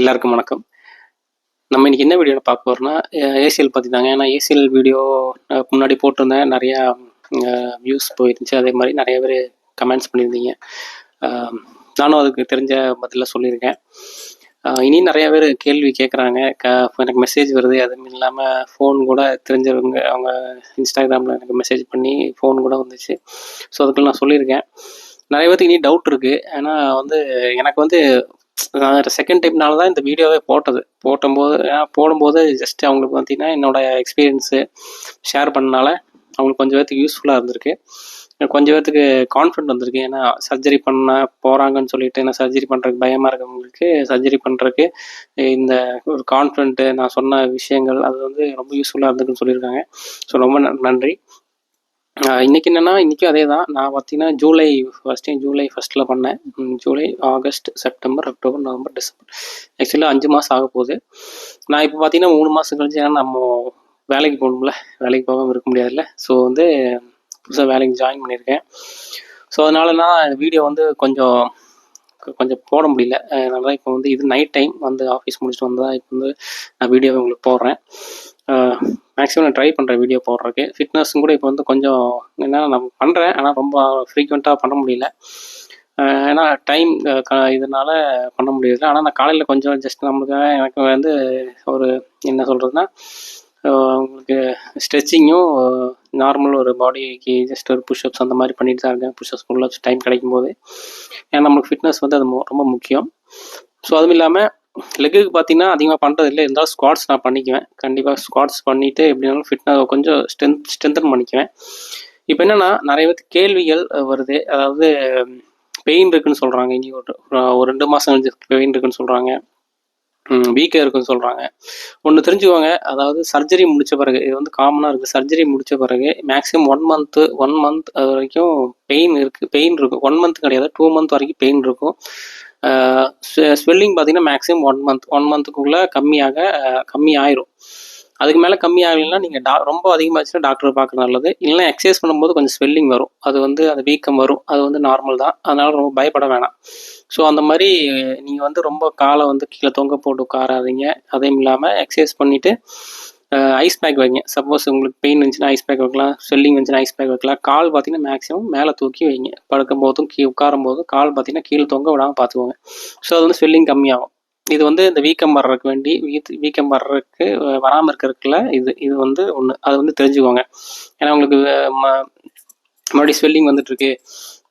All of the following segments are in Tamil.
எல்லாருக்கும் வணக்கம். நம்ம இன்னைக்கு என்ன வீடியோவில் பார்க்க போகிறோம்னா ஏசிஎல் பற்றி தாங்க ஏன்னா ஏசிஎல் வீடியோ முன்னாடி போட்டிருந்தேன். நிறையா வியூஸ் போயிருந்துச்சு. அதே மாதிரி நிறைய பேர் கமெண்ட்ஸ் பண்ணியிருந்தீங்க. நானும் அதுக்கு தெரிஞ்ச பதிலாக சொல்லியிருக்கேன். இனியும் இனி நிறைய பேர் கேள்வி கேட்குறாங்க க எனக்கு மெசேஜ் வருது. அதுவும் இல்லாமல் ஃபோன் கூட தெரிஞ்சவங்க அவங்க இன்ஸ்டாகிராமில் எனக்கு மெசேஜ் பண்ணி ஃபோன் கூட வந்துச்சு. ஸோ அதுக்குள்ள நான் சொல்லியிருக்கேன். நிறைய பேருக்கு இனி டவுட் இருக்குது ஏன்னா வந்து எனக்கு வந்து செகண்ட் டைம்னால தான் இந்த வீடியோவே போட்டது. போட்டும்போது ஏன்னா போடும்போது ஜஸ்ட் அவங்களுக்கு பார்த்தீங்கன்னா என்னோடய எக்ஸ்பீரியன்ஸு ஷேர் பண்ணனால அவங்களுக்கு கொஞ்சம் பேர்த்துக்கு யூஸ்ஃபுல்லாக இருந்திருக்கு. கொஞ்சம் பேர்த்துக்கு கான்ஃபிடென்ட் வந்திருக்கு. ஏன்னா சர்ஜரி பண்ண போகிறாங்கன்னு சொல்லிட்டு ஏன்னா சர்ஜரி பண்ணுறதுக்கு பயமாக இருக்கவங்களுக்கு சர்ஜரி பண்ணுறதுக்கு இந்த ஒரு கான்ஃபிடென்ட்டு நான் சொன்ன விஷயங்கள் அது வந்து ரொம்ப யூஸ்ஃபுல்லாக இருந்திருக்குன்னு சொல்லியிருக்காங்க. ஸோ ரொம்ப நன்றி. இன்றைக்கி இன்னைக்கு இன்றைக்கும் அதே தான் நான் பார்த்தீங்கன்னா ஜூலை ஃபஸ்ட்டு ஜூலை ஃபஸ்ட்டில் பண்ணேன். July August September October November December. ஆக்சுவலாக அஞ்சு மாதம் ஆக போகுது. நான் இப்போ பார்த்தீங்கன்னா மூணு மாதம் கழிச்சு ஏன்னா நம்ம வேலைக்கு போகணும்ல. வேலைக்கு போகாமல் இருக்க முடியாதுல்ல. ஸோ வந்து புதுசாக வேலைக்கு ஜாயின் பண்ணியிருக்கேன். ஸோ அதனால நான் வீடியோ வந்து கொஞ்சம் கொஞ்சம் போட முடியல. அதனால தான் இப்போ வந்து இது நைட் டைம் வந்து ஆஃபீஸ் முடிச்சுட்டு வந்தால் இப்போ வந்து நான் வீடியோவை உங்களுக்கு போடுறேன். மேக்ஸிமம் நான் ட்ரை பண்ணுறேன் வீடியோ போடுறதுக்கு. ஃபிட்னஸும் கூட இப்போ வந்து கொஞ்சம் என்ன நான் பண்ணுறேன் ஆனால் ரொம்ப ஃப்ரீக்வெண்ட்டாக பண்ண முடியல. ஏன்னா டைம் இதனால பண்ண முடியல ஆனால் நான் காலையில் கொஞ்சம் ஜஸ்ட் நம்மளுக்கு எனக்கு வந்து ஒரு என்ன சொல்கிறதுனா உங்களுக்கு ஸ்ட்ரெச்சிங்கும் நார்மல் ஒரு பாடிக்கு ஜஸ்ட் ஒரு புஷ்அப்ஸ் அந்த மாதிரி பண்ணிட்டு தான் இருக்கேன். புஷ்அப்ஸ் ஃபுல்லாக டைம் கிடைக்கும் போது ஏன்னா நம்மளுக்கு ஃபிட்னஸ் வந்து அது ரொம்ப முக்கியம். ஸோ அதுவும் இல்லாமல் லெக்குக்கு பார்த்தீங்கன்னா அதிகமாக பண்ணுறது இல்லை. இருந்தாலும் ஸ்குவாட்ஸ் நான் பண்ணிக்குவேன். கண்டிப்பாக ஸ்குவாட்ஸ் பண்ணிவிட்டு எப்படினாலும் ஃபிட்னஸ் கொஞ்சம் ஸ்ட்ரென்த் ஸ்ட்ரென்தன் பண்ணிக்குவேன். இப்போ என்னென்னா நிறைய பேர் கேள்விகள் வருது. அதாவது பெயின் இருக்குன்னு சொல்கிறாங்க இனி ஒரு ஒரு ரெண்டு மாதம் கழிச்சு பெயின் இருக்குன்னு சொல்கிறாங்க வீக்காக இருக்குன்னு சொல்கிறாங்க ஒன்று தெரிஞ்சுக்கோங்க. அதாவது சர்ஜரி முடித்த பிறகு இது வந்து காமனாக இருக்குது சர்ஜரி முடித்த பிறகு maximum one month one month அது வரைக்கும் பெயின் இருக்குது பெயின் இருக்கும். ஒன் மந்த் கிடையாது. டூ மந்த் வரைக்கும் பெயின் இருக்கும். ஸ்வெல்லிங் பார்த்தீங்கன்னா மேக்ஸிமம் ஒன் மந்த் ஒன் மந்த்துக்குள்ளே கம்மியாக கம்மி ஆயிரும் அதுக்கு மேலே கம்மி ஆகலைன்னா நீங்கள் டா ரொம்ப அதிகமாகச்சுன்னா டாக்டரை பார்க்குறது நல்லது. இல்லைன்னா எக்ஸசைஸ் பண்ணும்போது கொஞ்சம் ஸ்வெல்லிங் வரும். அது வந்து அது வீக்கம் வரும். அது வந்து நார்மல் தான். அதனால் ரொம்ப பயப்பட வேணாம். ஸோ அந்த மாதிரி நீங்கள் வந்து ரொம்ப காலை வந்து கீழே தொங்க போட்டு உட்காராதீங்க. அதையும் இல்லாமல் எக்ஸசைஸ் பண்ணிவிட்டு ஐஸ் பேக் வைங்க. சப்போஸ் உங்களுக்கு பெயின் இருந்துச்சுன்னா ஐஸ் பேக் வைக்கலாம். ஸ்வெல்லிங் இருந்துச்சுன்னா ஐஸ் பேக் வைக்கலாம். கால் பார்த்தீங்கன்னா மேக்ஸிமம் மேலே தூக்கி வைங்க. படுக்கும் போதும் கீ உட்காரும் போதும் கால் பார்த்தீங்கன்னா கீழே தொங்க விடாமல் பார்த்துக்கோங்க. ஸோ அது வந்து ஸ்வெல்லிங் கம்மியாகும். இது வந்து இந்த வீக்கம் வர்றதுக்கு வேண்டி வீத் வீக்கம் வர்றதுக்கு வராமல் இருக்கிறதுக்குல இது இது வந்து ஒன்று அது வந்து தெரிஞ்சுக்கோங்க. ஏன்னா உங்களுக்கு ம- மறுபடியும் ஸ்வெல்லிங் வந்துட்டு இருக்கு.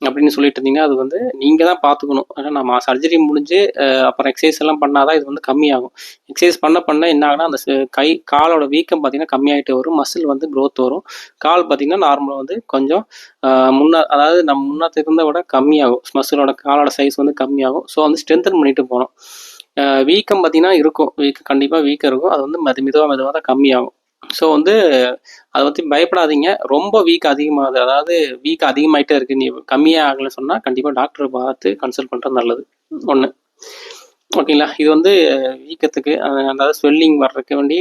அப்படின்னு சொல்லிட்டு இருந்தீங்கன்னா அது வந்து நீங்கள் தான் பார்த்துக்கணும் ஏன்னா நம்ம சர்ஜரி முடிஞ்சு அப்புறம் எக்ஸசைஸ் எல்லாம் பண்ணாதான் இது வந்து கம்மியாகும். எக்ஸசைஸ் பண்ண பண்ண என்ன ஆகுனா அந்த கை காலோட வீக்கம் பார்த்தீங்கன்னா கம்மியாயிட்டே வரும். மசில் வந்து க்ரோத் வரும். கால் பார்த்தீங்கன்னா நார்மலாக வந்து கொஞ்சம் முன்னா அதாவது நம்ம முன்னத்து இருந்த விட கம்மியாகும். மசிலோட காலோட சைஸ் வந்து கம்மியாகும். ஸோ வந்து ஸ்ட்ரென்தன் பண்ணிட்டு போகணும். வீக்கம் பார்த்தீங்கன்னா இருக்கும். வீக்கம் கண்டிப்பாக வீக்கம் இருக்கும். அது வந்து மெது மெதுவாக மெதுவாக தான் கம்மியாகும். ஸோ வந்து அதை பற்றி பயப்படாதீங்க. ரொம்ப வீக் அதிகமாகுது அதாவது வீக் அதிகமாயிட்டே இருக்கு. நீ கம்மியாக ஆகலைன்னு சொன்னால் கண்டிப்பாக டாக்டரை பார்த்து கன்சல்ட் பண்ணுறது நல்லது. ஒன்று ஓகேங்களா இது வந்து வீக்கத்துக்கு அதாவது ஸ்வெல்லிங் வர்றதுக்கு வேண்டி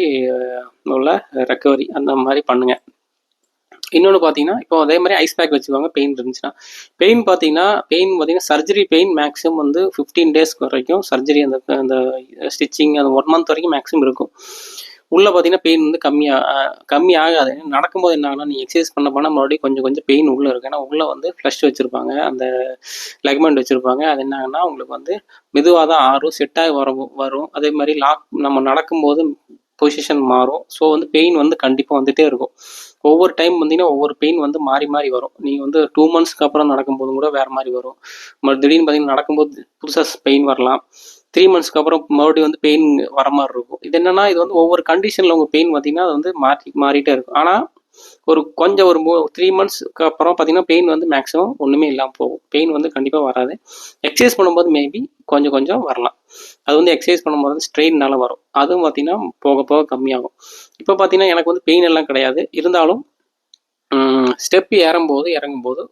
உள்ள ரெக்கவரி அந்த மாதிரி பண்ணுங்க. இன்னொன்று பார்த்தீங்கன்னா இப்போ அதே மாதிரி ஐஸ் பேக் வச்சுக்கோங்க. பெயின் இருந்துச்சுன்னா. பெயின் பார்த்தீங்கன்னா பெயின் பார்த்தீங்கன்னா சர்ஜரி பெயின் மேக்ஸிமம் வந்து ஃபிஃப்டீன் டேஸ்க்கு வரைக்கும் சர்ஜரி அந்த அந்த ஸ்டிச்சிங் அந்த ஒன் மந்த் வரைக்கும் மேக்ஸிமம் இருக்கும். உள்ளே பார்த்தீங்கன்னா பெயின் வந்து கம்மியாக கம்மி ஆகாது. நடக்கும்போது என்ன ஆகுனா நீங்கள் எக்ஸசைஸ் பண்ண பண்ண மறுபடியும் கொஞ்சம் கொஞ்சம் பெயின் உள்ளே இருக்கும். ஏன்னா உள்ளே வந்து ஃப்ளஷ் வச்சுருப்பாங்க அந்த லெக்மெண்ட் வச்சுருப்பாங்க. அது என்ன ஆகுனா உங்களுக்கு வந்து மெதுவாக தான் ஆறும் செட்டாகி வரும் வரும். அதே மாதிரி லாக் நம்ம நடக்கும்போது பொசிஷன் மாறும். ஸோ வந்து பெயின் வந்து கண்டிப்பாக வந்துகிட்டே இருக்கும். ஒவ்வொரு டைம் வந்தீங்கன்னா ஒவ்வொரு பெயின் வந்து மாறி மாறி வரும். நீங்கள் வந்து டூ மந்த்ஸ்க்கு அப்புறம் நடக்கும்போதும் கூட வேறு மாதிரி வரும். மறு திடீர்னு பார்த்தீங்கன்னா நடக்கும்போது புதுசாக பெயின் வரலாம். த்ரீ மந்த்ஸ்க்கு அப்புறம் மறுபடியும் வந்து பெயின் வர மாதிரி இருக்கும். இது என்னன்னா இது வந்து ஒவ்வொரு கண்டிஷனில் உங்கள் பெயின் பார்த்தீங்கன்னா அது வந்து மாறி மாறிட்டே இருக்கும். ஆனால் ஒரு கொஞ்சம் ஒரு மூ த்ரீ மந்த்ஸ்க்கு அப்புறம் பார்த்தீங்கன்னா பெயின் வந்து மேக்ஸிமம் ஒன்றுமே இல்லாமல் போகும். பெயின் வந்து கண்டிப்பாக வராது. எக்ஸசைஸ் பண்ணும்போது மேபி கொஞ்சம் கொஞ்சம் வரலாம். அது வந்து எக்ஸசைஸ் பண்ணும்போது வந்து ஸ்ட்ரெயின்னால வரும். அதுவும் பார்த்தீங்கன்னா போக போக கம்மியாகும். இப்போ பார்த்தீங்கன்னா எனக்கு வந்து பெயின் எல்லாம் கிடையாது. இருந்தாலும் ஸ்டெப் ஏறும்போது இறங்கும்போது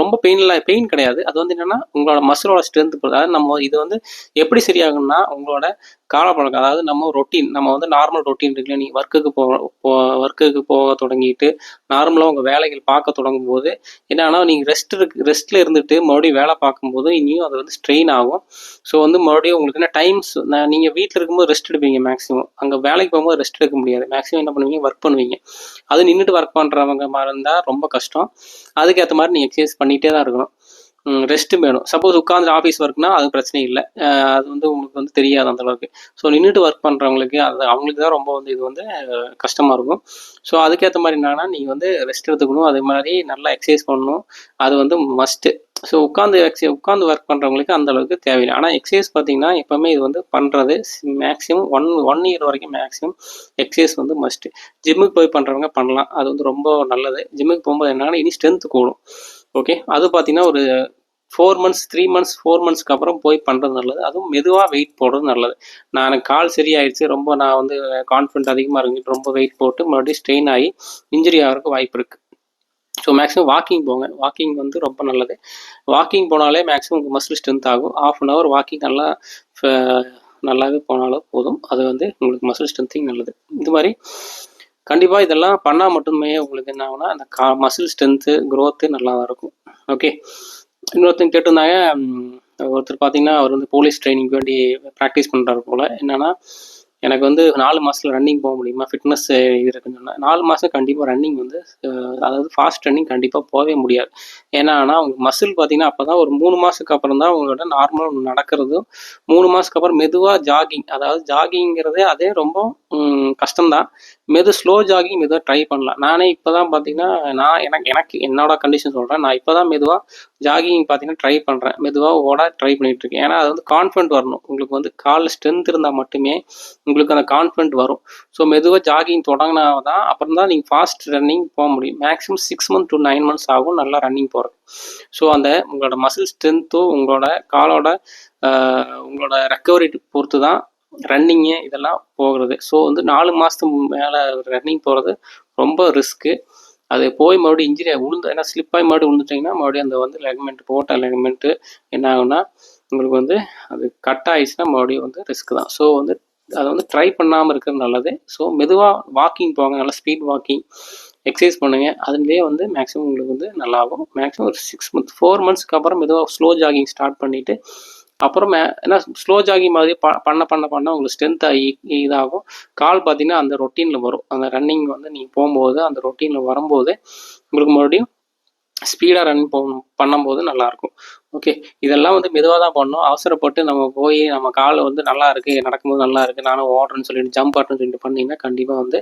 ரொம்ப பெயின்ல பெயின் கிடையாது. அது வந்து என்னென்னா உங்களோட மசிலோட ஸ்ட்ரென்த் அதாவது நம்ம இது வந்து எப்படி சரியாகும்னா உங்களோட காலப்பழக்கம் அதாவது நம்ம ரொட்டீன் நம்ம வந்து நார்மல் ரொட்டீன் இருக்குல்ல நீங்கள் ஒர்க்குக்கு போக போ ஒர்க்குக்கு போக தொடங்கிட்டு நார்மலாக உங்கள் வேலைகள் பார்க்க தொடங்கும் போது என்னன்னா நீங்கள் ரெஸ்ட் இருக்கு ரெஸ்ட்டில் இருந்துட்டு மறுபடியும் வேலை பார்க்கும்போது இனியும் அது வந்து ஸ்ட்ரெயின் ஆகும். ஸோ வந்து மறுபடியும் உங்களுக்கு என்ன டைம்ஸ் நீங்கள் வீட்டில் இருக்கும்போது ரெஸ்ட் எடுப்பீங்க மேக்ஸிமம் அங்கே வேலைக்கு போகும்போது ரெஸ்ட் எடுக்க முடியாது. மேக்ஸிமம் என்ன பண்ணுவீங்க? ஒர்க் பண்ணுவீங்க. அது நின்றுட்டு ஒர்க் பண்ணுறவங்க மாதிரி இருந்தால் ரொம்ப கஷ்டம். அதுக்கேற்ற மாதிரி நீங்கள் ஃபேஸ் பண்ணிகிட்டே தான் இருக்கணும். ரெஸ்ட்டும் வேணும். சப்போஸ் உட்காந்து ஆஃபீஸ் ஒர்க்னா அது பிரச்சனை இல்லை. அது வந்து உங்களுக்கு வந்து தெரியாது அந்த அளவுக்கு. ஸோ நின்றுட்டு ஒர்க் பண்ணுறவங்களுக்கு அது அவங்களுக்கு தான் ரொம்ப வந்து இது வந்து கஷ்டமாக இருக்கும். ஸோ அதுக்கேற்ற மாதிரி என்னன்னா நீங்கள் வந்து ரெஸ்ட் எடுத்துக்கணும். அதே மாதிரி நல்லா எக்ஸசைஸ் பண்ணணும். அது வந்து மஸ்ட்டு ஸோ உட்காந்து எக்ஸை உட்காந்து ஒர்க் பண்ணுறவங்களுக்கு அந்த அளவுக்கு தேவையில்லை. ஆனால் எக்ஸசைஸ் பார்த்தீங்கன்னா எப்போவுமே இது வந்து பண்ணுறது மேக்ஸிமம் ஒன் ஒன் இயர் வரைக்கும் மேக்ஸிமம் எக்ஸசைஸ் வந்து மஸ்ட்டு ஜிம்முக்கு போய் பண்ணுறவங்க பண்ணலாம். அது வந்து ரொம்ப நல்லது. ஜிம்முக்கு போகும்போது என்னன்னா இனி ஸ்ட்ரென்த் கூடும். ஓகே அது பார்த்தீங்கன்னா ஒரு four months three months four மந்த்ஸ்க்கு அப்புறம் போய் பண்ணுறது நல்லது. அதுவும் மெதுவாக வெயிட் போடுறது நல்லது. நான் எனக்கு கால் சரியாயிடுச்சு ரொம்ப நான் வந்து கான்ஃபிடென்ட் அதிகமாக இருந்துட்டு ரொம்ப வெயிட் போட்டு மறுபடியும் ஸ்ட்ரெயின் ஆகி இன்ஜுரி ஆகிறதுக்கு வாய்ப்பு இருக்குது ஸோ மேக்ஸிமம் வாக்கிங் போங்க. வாக்கிங் வந்து ரொம்ப நல்லது. வாக்கிங் போனாலே மேக்ஸிமம் உங்கள் மசில் ஸ்ட்ரென்த் ஆகும். ஆஃப் அன் ஹவர் வாக்கிங் நல்லா ஃப- நல்லாவே போனாலும் போதும். அது வந்து உங்களுக்கு மசில் ஸ்ட்ரென்த்திங் நல்லது. இது மாதிரி கண்டிப்பாக இதெல்லாம் பண்ணால் மட்டுமே உங்களுக்கு என்ன ஆகுனா அந்த கா மசில் ஸ்ட்ரென்த்து க்ரோத்து நல்லா இருக்கும். ஓகே இன்னொருத்தங்க கேட்டிருந்தாங்க ஒருத்தர் பார்த்தீங்கன்னா அவர் வந்து போலீஸ் ட்ரைனிங் வேண்டி ப்ராக்டிஸ் பண்ணுறாரு போல். என்னென்னா எனக்கு வந்து நாலு மாதத்தில் ரன்னிங் போக முடியுமா? ஃபிட்னஸ் இது இருக்குன்னு சொன்னால் நாலு மாதம் கண்டிப்பாக ரன்னிங் வந்து அதாவது ஃபாஸ்ட் ரன்னிங் கண்டிப்பாக போகவே முடியாது. ஏன்னா ஆனால் அவங்க மசில் பார்த்தீங்கன்னா அப்போ தான் ஒரு மூணு மாதத்துக்கு அப்புறம் தான் உங்களோட நார்மலாக நடக்கிறதும் மூணு மாதத்துக்கு அப்புறம் மெதுவாக ஜாகிங் அதாவது ஜாகிங்கிறதே அதே ரொம்ப கஷ்டம்தான். மெது ஸ்லோ ஜாகிங் மெதுவாக ட்ரை பண்ணலாம். நானே இப்போ தான் பார்த்தீங்கன்னா நான் எனக்கு எனக்கு என்னோட கண்டிஷன் சொல்கிறேன் நான் இப்போ தான் மெதுவாக ஜாகிங் பார்த்தீங்கன்னா ட்ரை பண்ணுறேன் மெதுவாக ஓட ட்ரை பண்ணிகிட்ருக்கேன் இருக்கேன். ஏன்னா அது வந்து கான்ஃபிடென்ட் வரணும். உங்களுக்கு வந்து கால் ஸ்ட்ரென்த் இருந்தால் மட்டுமே உங்களுக்கு அந்த கான்ஃபிடென்ட் வரும். ஸோ மெதுவாக ஜாகிங் தொடங்கினா தான் அப்புறம் தான் நீங்கள் ஃபாஸ்ட் ரன்னிங் போக முடியும். Maximum six month to nine months ஆகும் நல்லா ரன்னிங் போகிறது ஸோ அந்த உங்களோட மசில் ஸ்ட்ரென்த்தும் உங்களோட காலோட உங்களோட ரெக்கவரி பொறுத்து தான் ரன்னிங்கு இதெல்லாம் போகிறது. ஸோ வந்து நாலு மாதத்துக்கு மேலே ரன்னிங் போகிறது ரொம்ப ரிஸ்க்கு அது போய் மறுபடியும் இன்ஜுரி விழுந்து ஏன்னா ஸ்லிப்பாகி மறுபடியும் விழுந்துட்டிங்கன்னா மறுபடியும் அந்த வந்து லெக்மெண்ட் போட்ட லெக்மெண்ட்டு என்ன ஆகும்னா உங்களுக்கு வந்து அது கட் ஆயிடுச்சுன்னா மறுபடியும் வந்து ரிஸ்க் தான். ஸோ வந்து அதை வந்து ட்ரை பண்ணாமல் இருக்கிறது நல்லது. ஸோ மெதுவாக வாக்கிங் போங்க நல்லா ஸ்பீட் வாக்கிங் எக்ஸசைஸ் பண்ணுங்கள் அதுலேயே வந்து மேக்ஸிமம் உங்களுக்கு வந்து நல்லாகும். மேக்ஸிமம் ஒரு சிக்ஸ் மந்த் ஃபோர் மந்த்ஸ்க்கு அப்புறம் மெதுவாக ஸ்லோ ஜாகிங் ஸ்டார்ட் பண்ணிவிட்டு அப்புறம் மே ஏன்னா ஸ்லோ ஜாகிங் மாதிரி ப பண்ண பண்ண பண்ண உங்களுக்கு ஸ்ட்ரென்த் ஆகி இதாகும். கால் பார்த்தீங்கன்னா அந்த ரொட்டீனில் வரும். அந்த ரன்னிங் வந்து நீங்கள் போகும்போது அந்த ரொட்டீனில் வரும்போது உங்களுக்கு மறுபடியும் ஸ்பீடாக ரன் போ பண்ணும்போது நல்லாயிருக்கும் ஓகே இதெல்லாம் வந்து மெதுவாக தான் பண்ணணும். அவசரப்பட்டு நம்ம போய் நம்ம கால் வந்து நல்லா இருக்குது நடக்கும்போது நல்லா இருக்குது நானும் ஓடுறேன்னு சொல்லிட்டு ஜம்ப் ஆட்டுன்னு சொல்லிட்டு பண்ணிங்கன்னா கண்டிப்பாக வந்து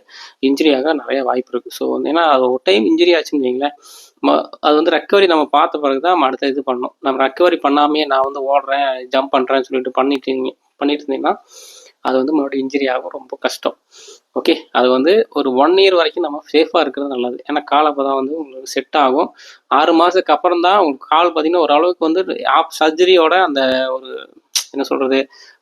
இன்ஜுரி ஆக நிறைய வாய்ப்பு இருக்குது ஸோ வந்து ஏன்னா அது ஒரு டைம் இன்ஜுரி ஆச்சுன்னு வைங்களேன். ம- அது வந்து ரெக்கவரி நம்ம பார்த்த பிறகு தான் நம்ம அடுத்த இது பண்ணணும். நம்ம ரெக்கவரி பண்ணாமையே நான் வந்து ஓடுறேன் ஜம்ப் பண்ணுறேன்னு சொல்லிட்டு பண்ணிட்டு பண்ணிட்டு இருந்தீங்கன்னா அது வந்து மறுபடியும் இன்ஜுரி ஆகும். ரொம்ப கஷ்டம். ஓகே அது வந்து ஒரு ஒன் இயர் வரைக்கும் நம்ம சேஃபாக இருக்கிறது நல்லது. ஏன்னா கால் அப்போ தான் வந்து உங்களுக்கு செட் ஆகும். ஆறு மாதத்துக்கு அப்புறம் தான் உங்களுக்கு கால் பார்த்தீங்கன்னா ஓரளவுக்கு வந்து ஆப் சர்ஜரியோட அந்த ஒரு என்ன சொல்கிறது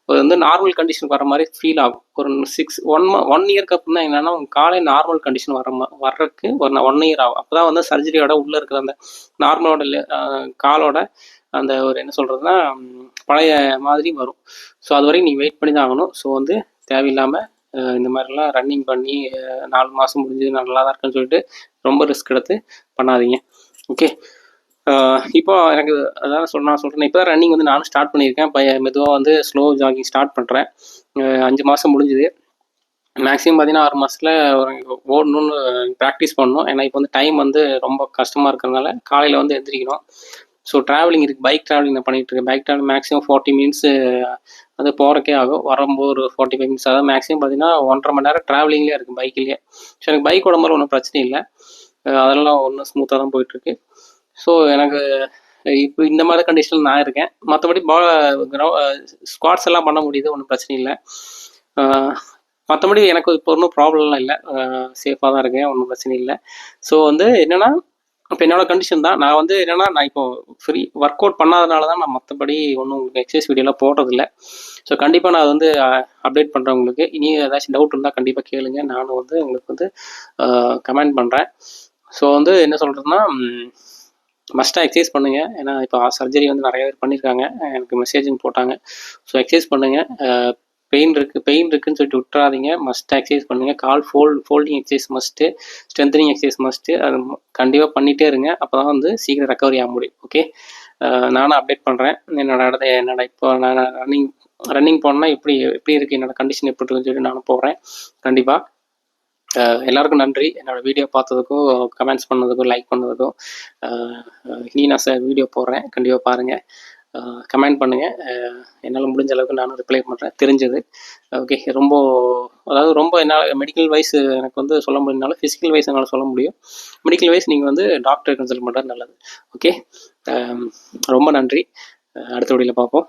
ஒரு வந்து நார்மல் கண்டிஷன் வர மாதிரி ஃபீல் ஆகும். ஒரு சிக்ஸ் ஒன் ஒன் இயர்க்கு அப்புறம் தான் என்னென்னா உங்கள் காலை நார்மல் கண்டிஷன் வர வர்றதுக்கு ஒரு ஒன் இயர் ஆகும். அப்போ தான் வந்து சர்ஜரியோட உள்ளே இருக்கிற அந்த நார்மலோட காலோட அந்த ஒரு என்ன சொல்கிறதுனா பழைய மாதிரி வரும். ஸோ அது வரைக்கும் நீங்கள் வெயிட் பண்ணி தான் ஆகணும். ஸோ வந்து தேவையில்லாமல் இந்த மாதிரிலாம் ரன்னிங் பண்ணி நாலு மாதம் முடிஞ்சு நல்லா தான் இருக்குன்னு சொல்லிட்டு ரொம்ப ரிஸ்க் எடுத்து பண்ணாதீங்க. ஓகே இப்போ எனக்கு அதான் சொல்ல நான் சொல்கிறேன் இப்போ தான் ரன்னிங் வந்து நானும் ஸ்டார்ட் பண்ணியிருக்கேன். பய மெதுவாக வந்து ஸ்லோ ஜாகிங் ஸ்டார்ட் பண்ணுறேன் அஞ்சு மாதம் முடிஞ்சுது. மேக்ஸிமம் பார்த்தீங்கன்னா ஆறு மாதத்தில் ஓடணும்னு ப்ராக்டிஸ் பண்ணணும். ஏன்னா இப்போ வந்து டைம் வந்து ரொம்ப கஷ்டமாக இருக்கிறதுனால காலையில் வந்து எந்திரிக்கணும். ஸோ ட்ராவலிங் இருக்குது பைக் ட்ராவலிங் நான் பண்ணிகிட்டு இருக்கேன். Bike travelling maximum forty minutes அது போகிறக்கே ஆகும். வரும்போது ஒரு ஃபார்ட்டி ஃபைவ் மினிட்ஸ் அதாவது மேக்ஸிமம் பார்த்தீங்கன்னா ஒன்றரை மணி நேரம் ட்ராவலிங்லேயே இருக்குது பைக்லேயே ஸோ எனக்கு பைக் உடம்புல ஒன்றும் பிரச்சனை இல்லை. அதெல்லாம் ஒன்றும் ஸ்மூத்தாக தான் போயிட்டுருக்கு. ஸோ எனக்கு இப்போ இந்த மாதிரி கண்டிஷனில் நான் இருக்கேன். மற்றபடி பா ஸ்குவாட்ஸ் எல்லாம் பண்ண முடியுது. ஒன்றும் பிரச்சனை இல்லை. மற்றபடி எனக்கு இப்போ ஒன்றும் ப்ராப்ளம்லாம் இல்லை. சேஃபாக தான் இருக்கேன். ஒன்றும் பிரச்சனை இல்லை. ஸோ வந்து என்னென்னா இப்போ என்னோட கண்டிஷன் தான். நான் வந்து என்னென்னா நான் இப்போ ஃப்ரீ ஒர்க் அவுட் பண்ணாதனால தான் நான் மற்றபடி ஒன்றும் உங்களுக்கு எக்ஸசைஸ் வீடியோலாம் போடுறதில்ல ஸோ கண்டிப்பாக நான் வந்து அப்டேட் பண்ணுறேன் உங்களுக்கு இனி ஏதாச்சும் டவுட் இருந்தால் கண்டிப்பாக கேளுங்க. நானும் வந்து உங்களுக்கு வந்து கமெண்ட் பண்ணுறேன் ஸோ வந்து என்ன சொல்கிறதுனா மஸ்ட்டாக எக்ஸசைஸ் பண்ணுங்கள் ஏன்னா இப்போ சர்ஜரி வந்து நிறைய பேர் பண்ணியிருக்காங்க எனக்கு மெசேஜும் போட்டாங்க. ஸோ எக்ஸசைஸ் பண்ணுங்கள் பெயின் இருக்குது பெயின் இருக்குன்னு சொல்லிட்டு விட்டுறாதீங்க. மஸ்ட் எக்ஸசைஸ் பண்ணுங்கள் கால் fold folding exercise must strengthening exercise must அது கண்டிப்பாக பண்ணிகிட்டே இருங்க. அப்போ தான் வந்து சீக்கிரம் ரெக்கவரி ஆக முடியும். ஓகே நானும் அப்டேட் பண்ணுறேன் என்னோட இடத்த என்னோட இப்போ நான் ரன்னிங் ரன்னிங் போனேன்னா எப்படி எப்படி இருக்குது என்னோட கண்டிஷன் எப்படி இருக்குன்னு சொல்லி நானும் போகிறேன் கண்டிப்பாக எல்லாருக்கும் நன்றி. என்னோட வீடியோ பார்த்ததுக்கும் கமெண்ட்ஸ் பண்ணதுக்கும் லைக் பண்ணதுக்கும். இனி நான் சார் வீடியோ போடுறேன். கண்டிப்பாக பாருங்கள் கமெண்ட் பண்ணுங்கள் என்னால் முடிஞ்ச அளவுக்கு நானும் ரிப்ளை பண்ணுறேன் தெரிஞ்சது. ஓகே ரொம்ப அதாவது ரொம்ப என்னால் மெடிக்கல் வைஸ் எனக்கு வந்து சொல்ல முடியும்னாலும் ஃபிசிக்கல் வைஸ் என்னால் சொல்ல முடியும். மெடிக்கல் வைஸ் நீங்கள் வந்து டாக்டர் கன்சல்ட் பண்ணுறது நல்லது. ஓகே? ரொம்ப நன்றி. அடுத்த வழியில் பார்ப்போம்.